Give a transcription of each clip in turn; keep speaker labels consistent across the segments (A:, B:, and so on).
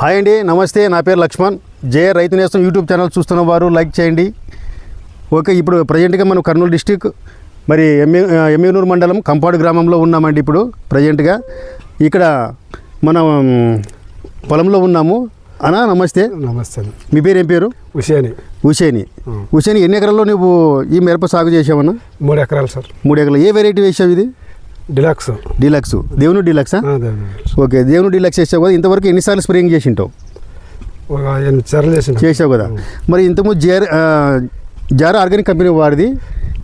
A: Hi అండి నమస్తే నా పేరు లక్ష్మణ్. జే రైతు నేస్తం యూట్యూబ్ ఛానల్ చూస్తున్న వారు లైక్ చేయండి. ఓకే ఇప్పుడు ప్రజెంట్గా మనం కర్నూలు డిస్టిక్ మరి ఎమ్మె ఎమ్మెనూరు మండలం కంపాడు గ్రామంలో ఉన్నామండి ఇప్పుడు ప్రజెంట్గా. ఇక్కడ మనం పొలంలో ఉన్నాము. అనా నమస్తే.
B: నమస్తే.
A: మీ పేరు ఏం పేరు?
B: ఉషేని.
A: హుసేని హుసేని ఎన్ని ఎకరాల్లో నువ్వు ఈ మిరప సాగు చేసావన్నా
B: మూడు ఎకరాలు సార్.
A: మూడు ఎకరాలు. ఏ వెరైటీ వేసావు ఇది?
B: డిలక్స్
A: డీలక్స్ దేవుని డీలక్సా. ఓకే దేవుని డీలక్స్ వేసావు కదా ఇంతవరకు ఎన్నిసార్లు స్ప్రేయింగ్ చేసింటావు? చేసావు కదా? మరి ఇంతకుముందు జేర్ జారా ఆర్గానిక్ కంపెనీ వాడిది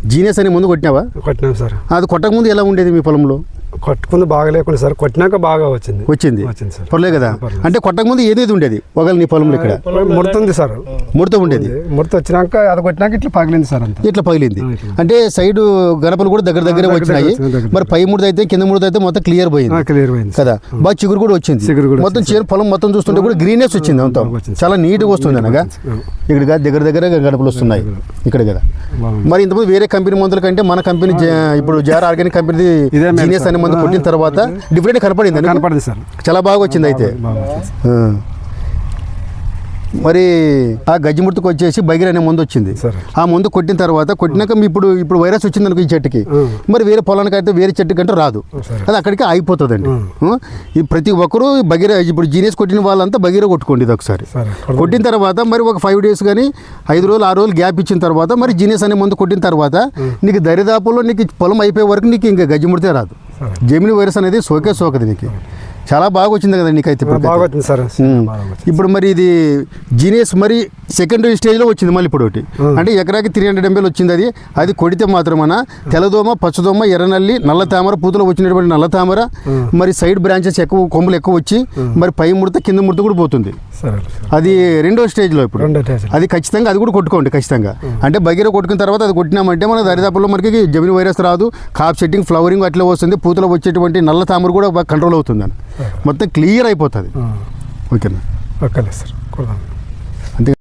A: జీనియస్ అని ముందు కొట్టినావా?
B: కొట్టినాం సార్.
A: అది కొట్టక ముందు ఎలా ఉండేది మీ పొలంలో?
B: కొట్టుకుంది బాగా లేకుండా సార్. కొట్టినాక బాగా వచ్చింది.
A: వచ్చింది.
B: వచ్చింది సార్.
A: పర్లేదు కదా. అంటే కొట్టక ముందు ఏదేది ఉండేది? ఒకవేళ నీ పొలంలో ఇక్కడ?
B: ముడుతుంది సార్.
A: ముడత ఉండేది.
B: ముడత వచ్చినాక అది కొట్టినాక ఇట్లా పగిలింది సార్ అంతా.
A: ఇట్లా పగిలింది. అంటే సైడ్ గడపలు కూడా దగ్గర దగ్గర వచ్చినాయి. మరి పై ముడత అయితే కింద ముడత అయితే మొత్తం క్లియర్ పోయింది.
B: క్లియర్ పోయింది.
A: కదా? బాగా చిగురు కూడా వచ్చింది.
B: చిగురు కూడా
A: మొత్తం. చీర పొలం మొత్తం చూస్తుంటే కూడా గ్రీనెస్ వచ్చింది అంతా. చాలా నీట్గా వస్తుంది అనగా. ఇక్కడ దగ్గర దగ్గర గడపలు వస్తున్నాయి. ఇక్కడ కదా. మరి ఇంతకుముందు వేరే కంపెనీ మందుల కంటే మన కంపెనీ జా- ఇప్పుడు జార్ ఆర్గానిక్ కంపెనీ జీనియస్. అనే మందు కొట్టిన తర్వాత డిఫరెంట్ కనపడింది?
B: కనపడింది సార్
A: చాలా బాగా వచ్చింది అయితే. మరి ఆ గజ్జిముర్తికి వచ్చేసి బగిర్ అనే మందు వచ్చింది. ఆ మందు కొట్టిన తర్వాత కొట్టినాక మీ ఇప్పుడు ఇప్పుడు వైరస్ వచ్చింది అనుకో ఈ చెట్టుకి. మరి వేరే పొలానికి అయితే వేరే చెట్టుకి అంటే రాదు. అది అక్కడికి ఆగిపోతుందండి ఆ? ఈ ప్రతి ఒక్కరూ బగిర ఇప్పుడు జీనియస్ కొట్టిన వాళ్ళంతా బగిర కొట్టుకోండి ఇది ఒకసారి
B: సరే
A: కొట్టిన తర్వాత మరి ఒక ఫైవ్ డేస్ కానీ ఐదు రోజులు ఆరు రోజులు గ్యాప్ ఇచ్చిన తర్వాత మరి జీనియస్ అనే మందు కొట్టిన తర్వాత నీకు దరిదాపుల్లో నీకు పొలం అయిపోయే వరకు నీకు ఇంకా గజ్జిముడితే రాదు. జెమిని వైరస్ అనేది సోకే సోకది నీకు చాలా బాగా వచ్చింది కదా నీకైతే
B: ఆ, బాగా
A: ఇప్పుడు
B: వచ్చింది సార్.
A: ఇప్పుడు మరి ఇది జీనియస్ మరి సెకండరీ స్టేజ్లో వచ్చింది మళ్ళీ ఇప్పుడు ఒకటి అంటే ఎకరాకి త్రీ హండ్రెడ్ ఎంఎల్ వచ్చింది అది. అది కొడితే మాత్రమన? తెల్లదోమ పచ్చదోమ ఎర్రనల్లి నల్ల తామర పూతలో వచ్చినటువంటి నల్ల తామర. మరి సైడ్ బ్రాంచెస్ ఎక్కువ కొమ్ములు ఎక్కువ వచ్చి మరి పై ముడత కింద ముడత కూడా పోతుంది. అది రెండో స్టేజ్లో ఇప్పుడు. అది ఖచ్చితంగా అది కూడా కొట్టుకోండి ఖచ్చితంగా. అంటే బగిర కొట్టుకున్న తర్వాత అది కొట్టినామంటే మన దరిదాపుల్లో మనకి జమిని వైరస్ రాదు. కాప్ సెట్టింగ్ ఫ్లవరింగ్ అట్లా వస్తుంది. పూతలో వచ్చేటువంటి నల్ల తామర కూడా కంట్రోల్ అవుతుంది మొత్తం క్లియర్ అయిపోతుంది. ఓకేనా?
B: ఓకేలే సార్. కొడదాం.
A: అంతే